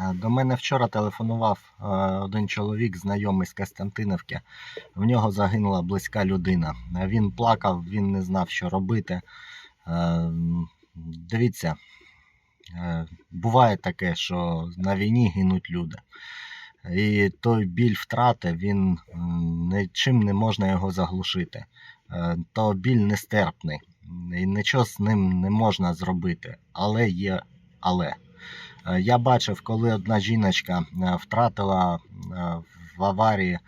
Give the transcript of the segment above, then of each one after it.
Е, До мене вчора телефонував е, один чоловік, знайомий з Костянтинівки. В нього загинула близька людина. Е, Він плакав, він не знав, що робити. Дивіться, буває таке, що на війні гинуть люди. І той біль втрати, він нічим не можна його заглушити. То біль нестерпний. І нічого з ним не можна зробити. Але є але. Е, Я бачив, коли одна жіночка е, втратила е, в аварії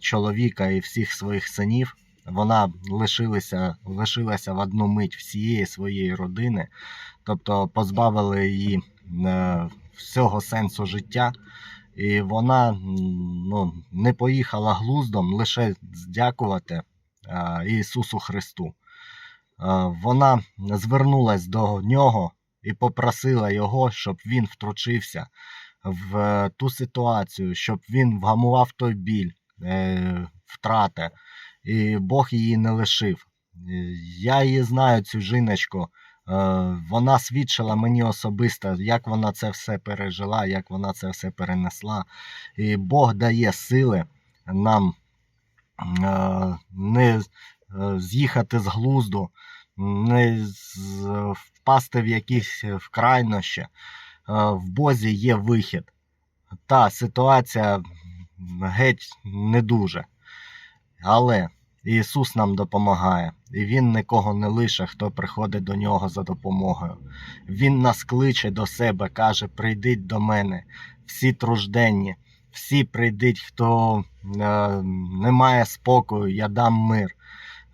чоловіка і всіх своїх синів. Вона лишилася, лишилася в одну мить всієї своєї родини, тобто позбавили її всього сенсу життя. І вона ну, не поїхала глуздом лише дякувати Ісусу Христу. Вона звернулась до нього і попросила його, щоб він втручився в е, ту ситуацію, щоб він вгамував той біль, е, втрати, і Бог її не лишив. Е, Я її знаю, цю жіночку. Вона свідчила мені особисто, як вона це все пережила, як вона це все перенесла. І Бог дає сили нам не з'їхати з глузду, не впасти в якісь в крайнощі. Е, В Бозі є вихід. Та ситуація геть не дуже. Але Ісус нам допомагає, і Він нікого не лише, хто приходить до нього за допомогою. Він нас кличе до себе, каже: прийдіть до мене, всі тружденні, всі прийдіть, хто е, не має спокою, я дам мир.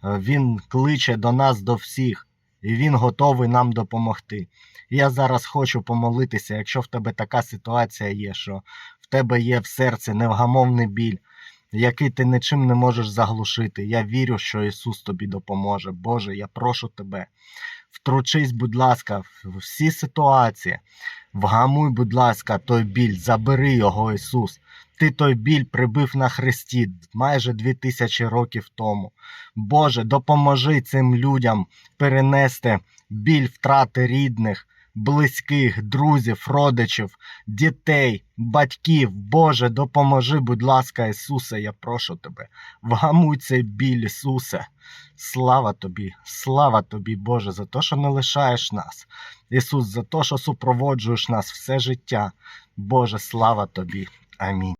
Він кличе до нас, до всіх, і Він готовий нам допомогти. Я зараз хочу помолитися, якщо в тебе така ситуація є, що в тебе є в серці невгамовний біль, який ти нічим не можеш заглушити. Я вірю, що Ісус тобі допоможе. Боже, я прошу тебе. Втручись, будь ласка, в всі ситуації. Вгамуй, будь ласка, той біль, забери його, Ісус. Ти той біль прибив на хресті майже дві тисячі років тому. Боже, допоможи цим людям перенести біль втрати рідних, близьких, друзів, родичів, дітей, батьків. Боже, допоможи, будь ласка, Ісусе, я прошу тебе. Вгамуй цей біль, Ісусе. Слава тобі, слава тобі, Боже, за те, що не лишаєш нас. Ісус, за те, що супроводжуєш нас все життя. Боже, слава тобі. Амінь.